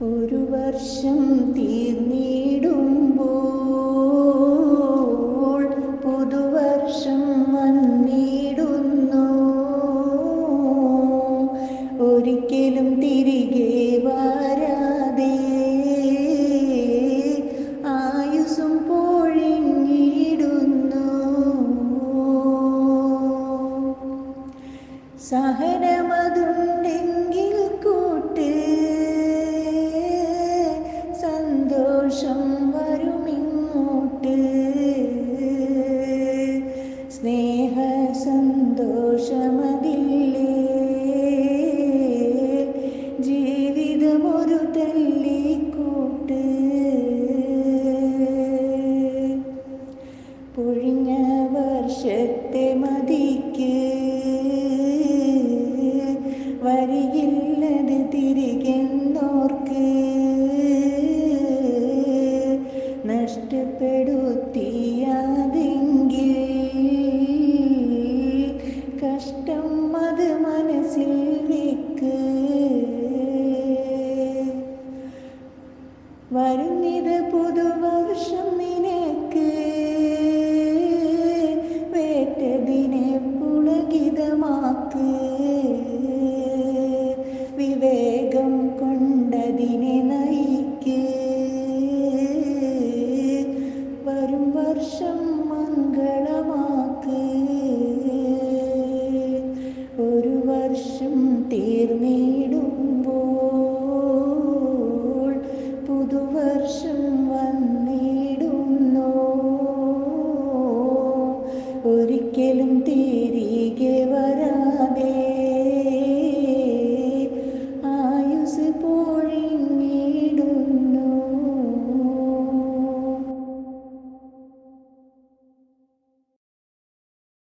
ഒരു വർഷം തീർന്നിടുമ്പോൾ പുതുവർഷം വന്നിടുന്നു. ഒരിക്കലും തിരികെ വരാതെ ആയുസും പൊഴിഞ്ഞിടുന്നു. സഹനമതുണ്ടെങ്കിൽ വർഷത്തെ മതിക്ക്. വരികില്ലത് തിരികെന്നോർക്ക്. നഷ്ടപ്പെടുത്തിയാതെങ്കിൽ കഷ്ടം അത് മനസ്സിൽ വെക്ക്. വരുന്നിത് പുതുവർഷം ഗീതമാക്ക്. വിവേകം കൊണ്ടതിനെ നയിക്ക്. വരും വർഷം മംഗളമാക്ക്. ഒരു വർഷം തീർന്നേ ഒരിക്കലും തിരികെ